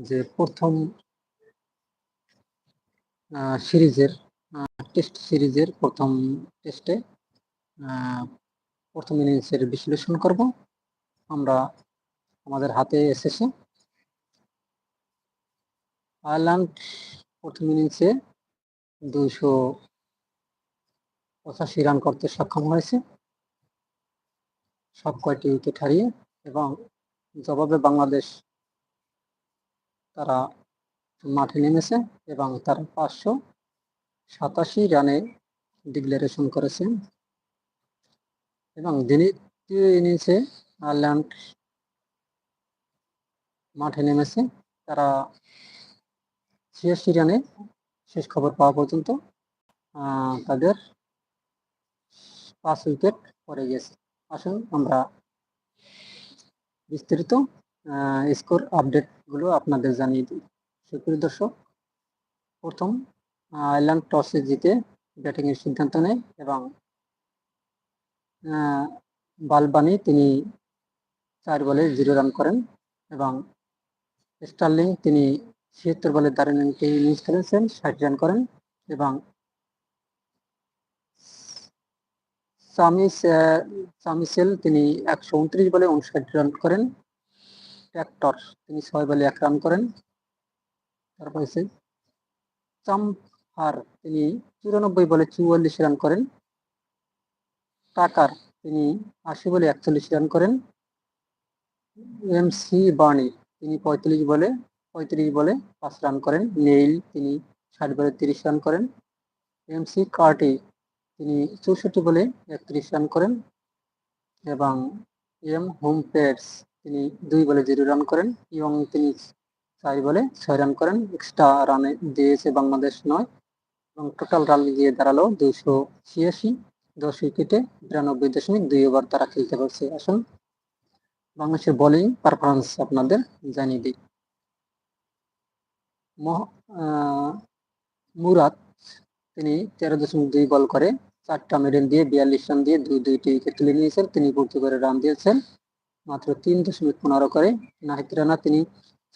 যে প্রথম সিরিজের টেস্ট সিরিজের প্রথম টেস্টে প্রথম ইনিংসের বিশ্লেষণ করব। আমরা আমাদের হাতে এসেছে। আয়ারল্যান্ড প্রথম ইনিংসে দুইশো পঁচাশি রান করতে সক্ষম হয়েছে। সব কয়টি উইকেট হারিয়ে এবং জবাবে বাংলাদেশ তারা মাঠে নেমেছে এবং তারা পাঁচশো সাতাশি রানে ডিক্লারেশন করেছে। এবং দ্বিতীয় ইনিংসে আয়ারল্যান্ড মাঠে নেমেছে। তারা ছিয়াশি রানে শেষ খবর পাওয়া পর্যন্ত তাদের পাঁচ উইকেট পড়ে গেছে। আসুন আমরা বিস্তারিত স্কোর আপডেটগুলো আপনাদের জানিয়ে দিই। সুপ্রিয় দর্শক, প্রথম আয়ারল্যান্ড টসে জিতে ব্যাটিংয়ের সিদ্ধান্ত নেয় এবং বালবানি তিনি চার বলে জিরো রান করেন এবং স্টার্লিং তিনি ছিয়াত্তর বলে দারুণ ইনিংস খেলেছেন, ষাট রান করেন এবং সামিস সামিসেল তিনি একশো উনত্রিশ বলে উনষাট রান করেন। ট্র্যাক্টর তিনি ছয় বলে এক রান করেন। তারপর হচ্ছে চাম্পার, তিনি চুরানব্বই বলে চুয়াল্লিশ রান করেন। টাকার, তিনি আশি বলে একচল্লিশ রান করেন। এম সি বার্নি, তিনি পঁয়তাল্লিশ বলে, পঁয়ত্রিশ বলে পাঁচ রান করেন। নেইল, তিনি ষাট বলে তিরিশ রান করেন। এম সি কার্টি, তিনি চৌষট্টি বলে একত্রিশ রান করেন। এবং এম হোম প্লেয়ার্স তিনি দুই বলে জিরো রান করেন এবং তিনি চার বলে ছয় রান করেন। এক্সট্রা রানে দিয়েছে বাংলাদেশ নয়, এবং টোটাল রান দিয়ে দাঁড়াল দুইশো ছিয়াশি। দশ উইকেটে বিরানব্বই দশমিক দুই ওভার তারা খেলতে পারছে। আসুন, বাংলাদেশের বোলিং পারফরমেন্স আপনাদের জানিয়ে দিই। মুরাদ, তিনি তেরো দশমিক দুই বল করে, চারটা মেডেল দিয়ে বিয়াল্লিশ রান দিয়ে দুই দুইটি উইকেট তুলে নিয়েছেন। তিনি পর্তুগালের রান দিয়েছেন। মাত্র তিন দশমিক পনেরো করে। নাহিদ রানা, তিনি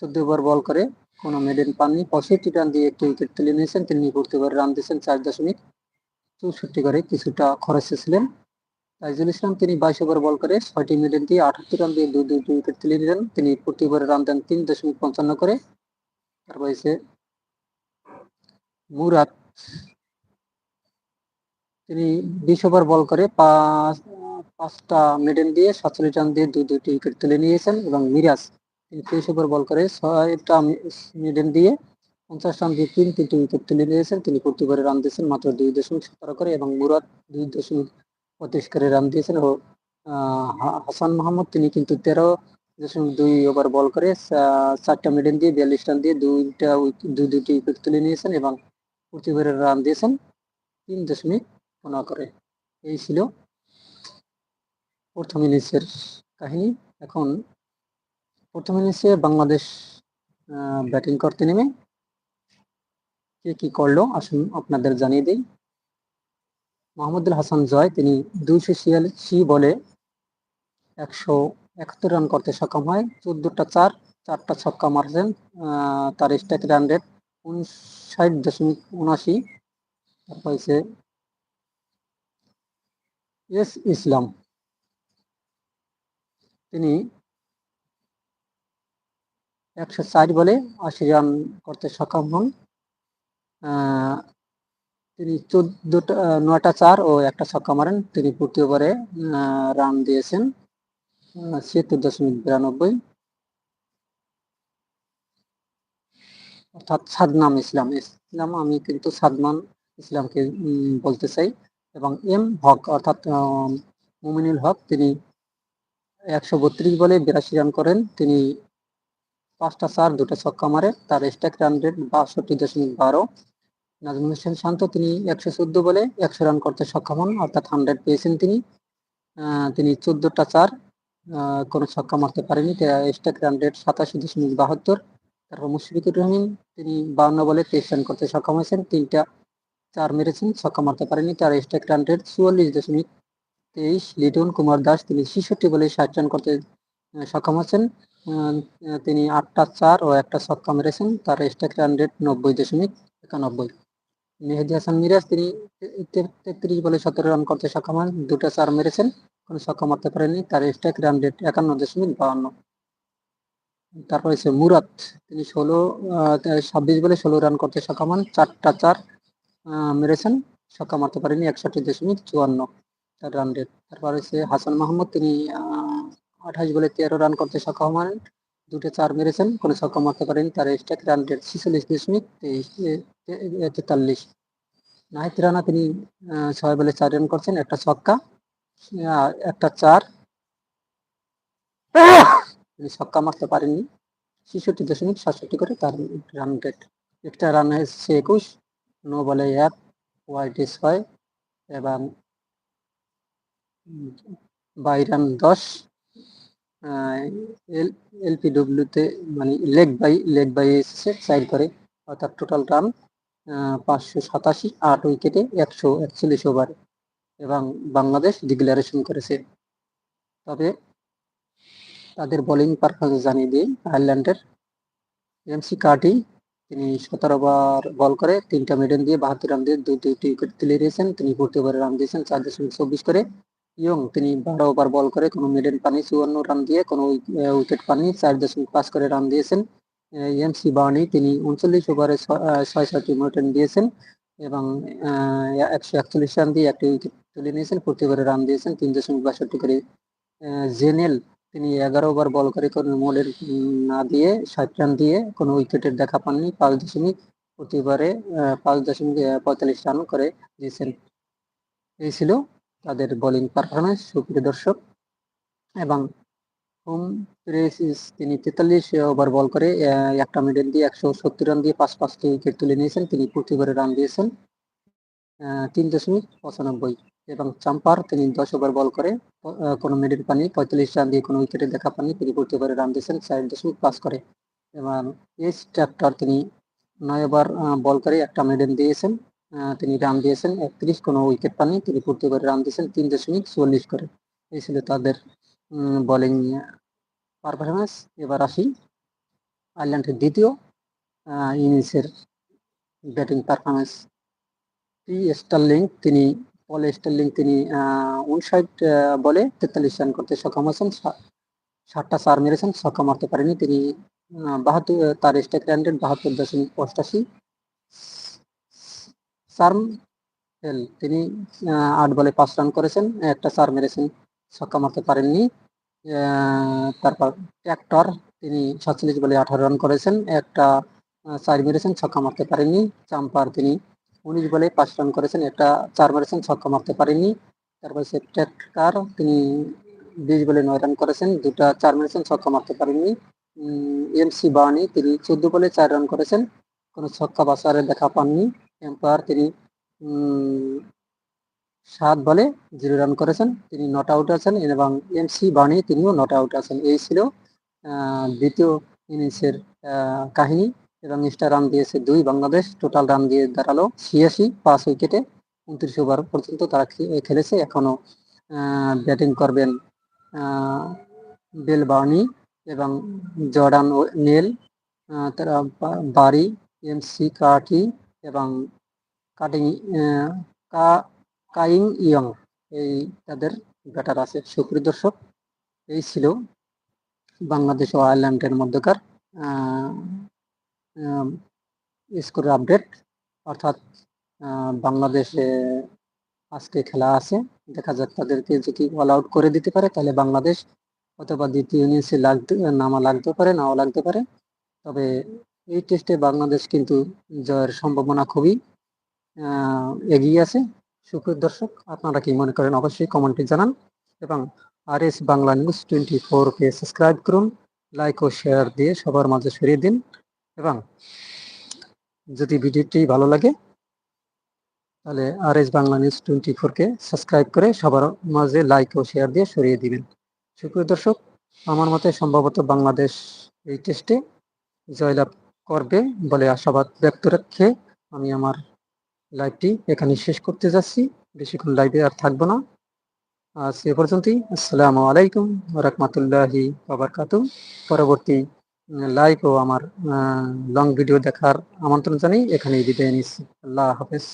চোদ্দ ওভার বল করে, কোনো মেডেল পাননি। পঁয়ষট্টি রান দিয়ে একটি উইকেট তুলে নিয়েছেন। তিনি পর্তুগালের রান দিয়েছেন চার দশমিক চৌষট্টি করে, কিছুটা খরচে ছিলেন। তাইজুল ইসলাম, তিনি বাইশ ওভার বল করে, ছয়টি মিডল দিয়ে আঠাত্তর রান দিয়ে দুই দুইটি উইকেট তুলে নিলেন। তিনি প্রতি ওভারে রান দেন তিন দশমিক পঞ্চান্ন করে। তারপর হচ্ছে মুরাদ। তিনি বিশ ওভার বল করে, পাঁচ পাঁচটা মিডল দিয়ে সাতচল্লিশ রান দিয়ে দুই দুইটি উইকেট তুলে নিয়েছেন এবং মিরাজ, তিনি তেইশ ওভার বল করে ছয়টা মিডল দিয়ে পঞ্চাশ রান দিয়ে তিন তিনটি উইকেট তুলে নিয়েছেন। তিনি প্রতি ওভারে রান দিয়েছেন মাত্র দুই দশমিক সতেরো করে এবং মুরাদ দুই দশমিক পঁয়ত্রিশ করে রান দিয়েছেন ও হাসান মোহাম্মদ তিনি কিন্তু তেরো দশমিক দুই ওভার বল করে চারটা মিডল দিয়ে বিয়াল্লিশ রান দিয়ে দুইটা দুই দুইটি উইকেট তুলে নিয়েছেন এবং প্রতি ওভারে রান দিয়েছেন তিন দশমিক পনেরো করে। এই ছিল প্রথম ইনিংসের কাহিনী। এখন প্রথম ইনিংসে বাংলাদেশ ব্যাটিং করতে নেমে কে কি করল আসুন আপনাদের জানিয়ে দিই। মাহমুদুল হাসান জয়, তিনি দুইশো ছিয়াশি বলে একশো একাত্তর রান করতে সক্ষম হয়। চোদ্দটা চার, চারটা ছক্কা মারছেন তার স্ট্রাইক রান রেট উনষাট দশমিক উনআশি। তারপর হচ্ছে এস ইসলাম। তিনি একশো চার বলে আশি রান করতে সক্ষম হন। তিনি চোদ্দটা, নয়টা চার ও একটা ছক্কা মারেন। তিনি প্রতি ওভারে রান দিয়েছেন ছিয়াত্তর দশমিক বিরানব্বই। অর্থাৎ সাদনাম ইসলাম। ইসলাম, আমি কিন্তু সাদমান ইসলামকে বলতে চাই। এবং এম হক, অর্থাৎ মুমিনুল হক, তিনি একশো বত্রিশ বলে বিরাশি রান করেন। তিনি পাঁচটা চার, দুটো ছক্কা মারে। তার স্ট্রাইক রান রেট বাষট্টি দশমিক বারো। নাজমুল হোসেন শান্ত, তিনি একশো চোদ্দ বলে একশো রান করতে সক্ষম হন, অর্থাৎ হান্ড্রেড পেয়েছেন তিনি। তিনি চোদ্দটা চার কোনো ছক্কা মারতে পারেনি স্ট্রাইক রান রেট সাতাশি দশমিক বাহাত্তর। তারপর মুশফিকুর রহিম তিনি বাউন্ন বলে তেইশ রান করতে সক্ষম হয়েছেন। তিনটা চার মেরেছেন, ছক্কা মারতে পারেনি তার স্ট্রাইক রান রেট চুয়াল্লিশ দশমিক তেইশ, লিটন কুমার দাস, তিনি ছেষট্টি বলে ষাট রান করতে সক্ষম হচ্ছেন। তিনি আটটা চার ও একটা ছক্কা মেরেছেন তার স্ট্রাইক রান রেট নব্বই দশমিক একানব্বই। মেহেদি হাসান মিরাজ, তিনি তেত্রিশ বলে সতেরো রান করতে সক্ষম হন, দুটো চার মেরেছেন, কোনো ছক্কা মারতে পারেননি, তার স্ট্রাইক রান রেট একান্ন দশমিক বাউন্ন। তারপর হচ্ছে মুরাদ, তিনি ষোলো ছাব্বিশ বলে ষোলো রান করতে সক্ষম হন, চারটা চার মেরেছেন ছক্কা মারতে পারেনি একষট্টি দশমিক চুয়ান্ন। তার রান রেট তারপর হচ্ছে হাসান মাহমুদ, তিনি আঠাশ বলে তেরো রান করতে সক্ষম হন। দুটো চার মেরেছেন, কোনো ছক্কা মারতে পারেনি। তার স্ট্রাইক রান রেট ছিচল্লিশ দশমিক তেতাল্লিশ। নাহিদ রানা, তিনি ছয় বলে চার রান করছেন, একটা ছক্কা একটা চার। তিনি ছক্কা মারতে পারেননি। ছেষট্টি দশমিক সাতষট্টি করে তার রান রেট একটা রান হয়েছে একুশ, নো বলে এক ওয়াইডে ছয়, এবং বাই রান দশ এল, এলপিডব্লিউতে মানে লেগ বাই লেগ বাই এসেছে সাইড করে অর্থাৎ টোটাল রান পাঁচশো সাতাশি, আট উইকেটে একশো একচল্লিশ ওভারে এবং বাংলাদেশ ডিক্লারেশন করেছে। তবে তাদের বোলিং পারফরমেন্স জানিয়ে দিয়ে আয়ারল্যান্ডের এমসি কার্টি তিনি সতেরো ওভার বল করে, তিনটা মিডল দিয়ে বাহাত্তর রান দিয়ে দুইটি উইকেট তুলে দিয়েছেন। তিনি ভর্তি ওভারে রান দিয়েছেন চার দশমিক চব্বিশ করে। ইয়ং, তিনি বারো ওভার বল করে কোনো মিডল পানি, চুয়ান্ন রান দিয়ে কোনো উইকেট পানি, চার দশমিক পাঁচ করে রান দিয়েছেন। এমসি বার্নি, তিনি উনচল্লিশ ওভারে ছয় ছয়টি মিডল দিয়েছেন এবং একশো একচল্লিশ রান দিয়ে একটি উইকেট তুলে নিয়েছেন, প্রতি ওভারে রান দিয়েছেন, তিন দশমিক বাষট্টি করে। জেনেল, তিনি এগারো ওভার বল করে কোনো মোডের না দিয়ে ষাট রান দিয়ে কোনো উইকেটের দেখা পাননি, পাঁচ দশমিক প্রতিবারে পাঁচ দশমিক পঁয়তাল্লিশ রান করে দিয়েছেন। এই ছিল তাদের বোলিং পারফরমেন্স সুপ্রিয় দর্শক, এবং হোম প্রেসিস তিনি তেতাল্লিশ ওভার বল করে একটা মিডল দিয়ে একশো সত্তর রান দিয়ে পাঁচ পাঁচটি উইকেট তুলে নিয়েছেন। তিনি প্রতিবারে রান দিয়েছেন তিন দশমিক পঁচানব্বই। এবং চাম্পার তিনি দশ ওভার বল করে কোনো মিডিল পানি পঁয়তাল্লিশ রান দিয়ে কোনো উইকেটে দেখা পাননি, তিনি প্রতি ওভারে রান দিয়েছেন চার দশমিক পাস করে। এবং এস ট্র্যাক্টর তিনি নয় ওভার বল করে একটা মিডল দিয়েছেন। তিনি রান দিয়েছেন, একত্রিশ, কোনো উইকেট পাননি। তিনি প্রতি করে রান দিয়েছেন তিন দশমিক চুয়াল্লিশ করে। এই ছিল তাদের বোলিং পারফরমেন্স এবার আসি আয়ারল্যান্ডের দ্বিতীয় ইনিংসের ব্যাটিং পারফরমেন্স পি স্টার্লিং তিনি পল স্টার্লিং তিনি উনষাট বলে তেতাল্লিশ রান করতে সক্ষম হয়েছেন। ষাটটা চার মেরেছেন ছক্কা মারতে পারেনি তিনি বাহাত্তর, তার স্ট্রাইক রেট বাহাত্তর দশমিক অষ্টাশি। সার্ম হেল তিনি আট বলে পাঁচ রান করেছেন, একটা চার মেরেছেন, ছক্কা মারতে পারেননি। তারপর ট্র্যাক্টর, তিনি সাতচল্লিশ বলে আঠারো রান করেছেন, একটা চার মেরেছেন, ছক্কা মারতে পারেননি। চাম্পার, তিনি উনিশ বলে পাঁচ রান করেছেন, একটা চার মারেছেন, ছক্কা মারতে পারেননি। তারপর সে ট্র্যাক্টর, তিনি বিশ বলে নয় রান করেছেন, দুটা চার মেরেছেন, ছক্কা মারতে পারেননি। এমসি বার্নি তিনি চোদ্দ বলে চার রান করেছেন, কোনো ছক্কা বা চারের দেখা পাননি। এম্পায়ার তিনি সাত বলে জিরো রান করেছেন। তিনি নট আউট আছেন এবং এমসি বার্নি তিনিও নট আউট আছেন। এই ছিল দ্বিতীয় ইনিংসের কাহিনী এবং এক্সট্রা রান দিয়েছে দুই বাংলাদেশ। টোটাল রান দিয়ে দাঁড়াল ছিয়াশি, পাঁচ উইকেটে উনত্রিশ ওভার পর্যন্ত তারা খেলেছে। এখনও ব্যাটিং করবেন বেল বার্নি এবং জর্ডান নেল তারা বাড়ি এমসি কাটি এবং কাটিং কাইং ইয়ং, এই তাদের ব্যাটার আছে। সুপ্রিয় দর্শক, এই ছিল বাংলাদেশ ও আয়ারল্যান্ডের মধ্যকার স্কোর আপডেট। অর্থাৎ বাংলাদেশে আজকে খেলা আছে। দেখা যাক তাদেরকে যদি অল আউট করে দিতে পারে, তাহলে বাংলাদেশ অথবা দ্বিতীয় ইনিংসে লাগতে, নামা লাগতে পারে, নাও লাগতে পারে। তবে এই টেস্টে বাংলাদেশ কিন্তু জয়ের সম্ভাবনা খুবই এগিয়ে আছে। সুপ্রিয় দর্শক, আপনারা কি মনে করেন অবশ্যই কমেন্টে জানান এবং R S Bangla news twenty ফোরকে সাবস্ক্রাইব করুন লাইক ও শেয়ার দিয়ে সবার মাঝে সরিয়ে দিন এবং যদি ভিডিওটি ভালো লাগে, তাহলে R S Bangla news twenty ফোরকে সাবস্ক্রাইব করে সবার মাঝে লাইক ও শেয়ার দিয়ে সরিয়ে দিবেন। সুপ্রিয় দর্শক, আমার মতে সম্ভবত বাংলাদেশ এই টেস্টে জয়লাভ করবে বলে আশাবাদ ব্যক্ত রাখে আমি আমার লাইভটি এখানে শেষ করতে যাচ্ছি। বেশিক্ষণ লাইভে আর থাকব না। আজ এ পর্যন্তই। আসসালামু আলাইকুম রহমতুল্লাহি বাবরকাতু পরবর্তী লাইভ ও আমার লং ভিডিও দেখার আমন্ত্রণ জানাই এখানেই বিদায় নিচ্ছি। আল্লাহ হাফেজ।